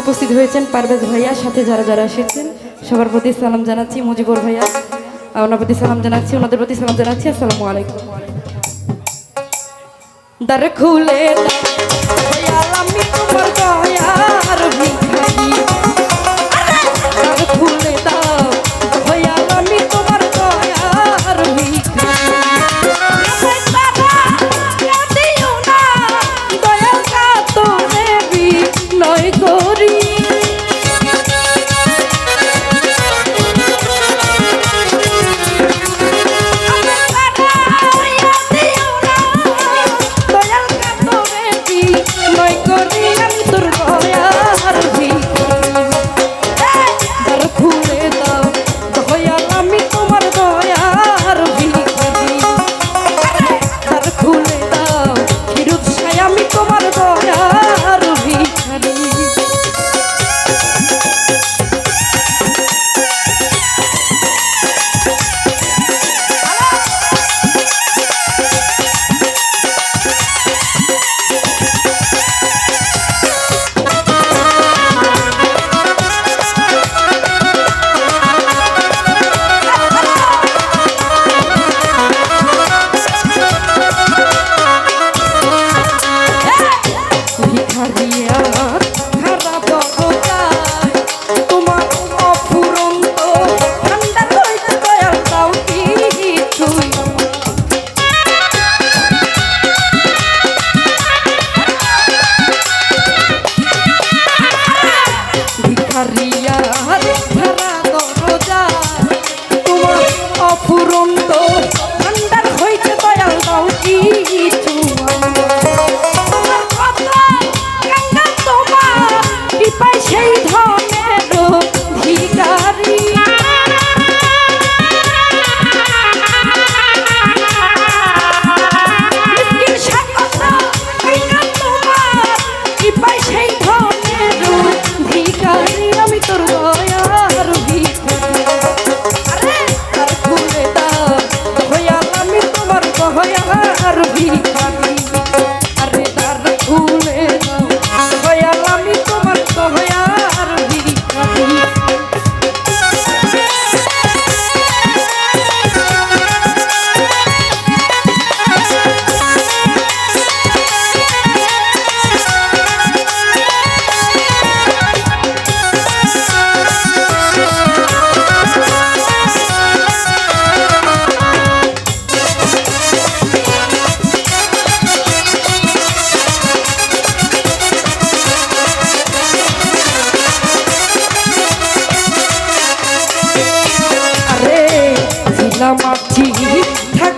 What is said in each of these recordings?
উপস্থিত হয়েছেন পারভেজ ভাইয়া, সাথে যারা যারা এসেছেন, সবার প্রতি সালাম জানাচ্ছি, মুজিবুর ভাইয়া ওনার প্রতি সালাম জানাচ্ছি, ওনাদের প্রতি সালাম জানাচ্ছি, আসসালামু আলাইকুম। দ্বার খুলে আমি তোমার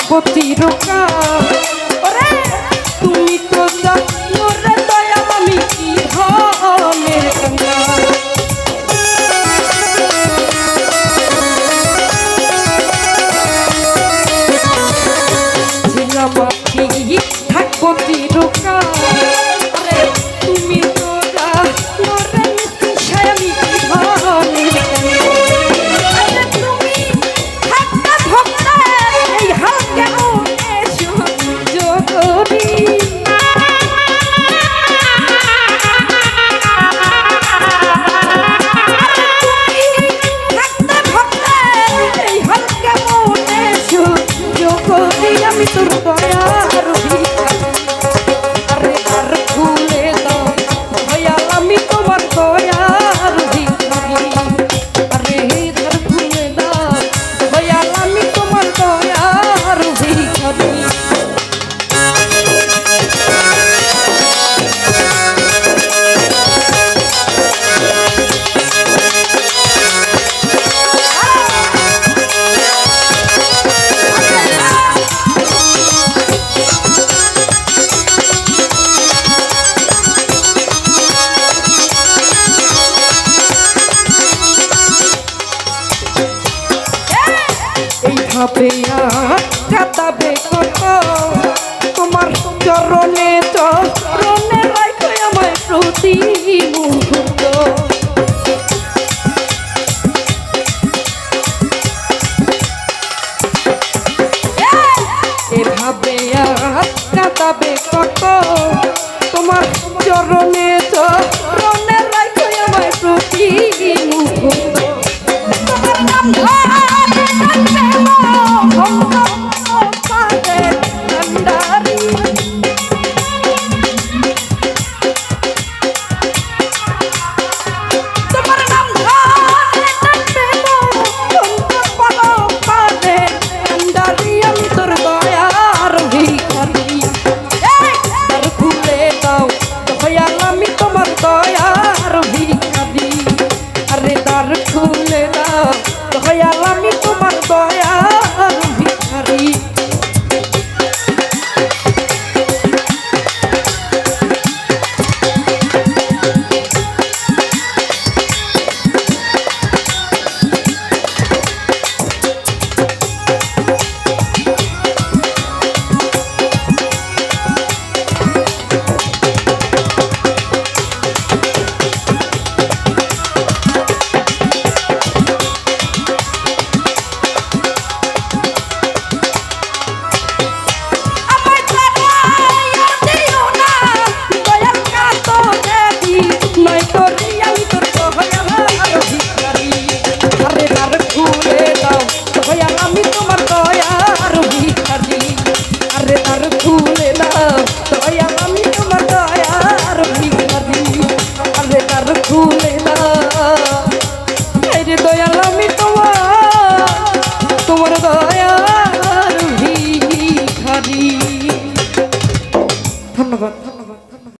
থাকব চিরকাল পেয়া চাতাবে কত তোমার চরণে চরণ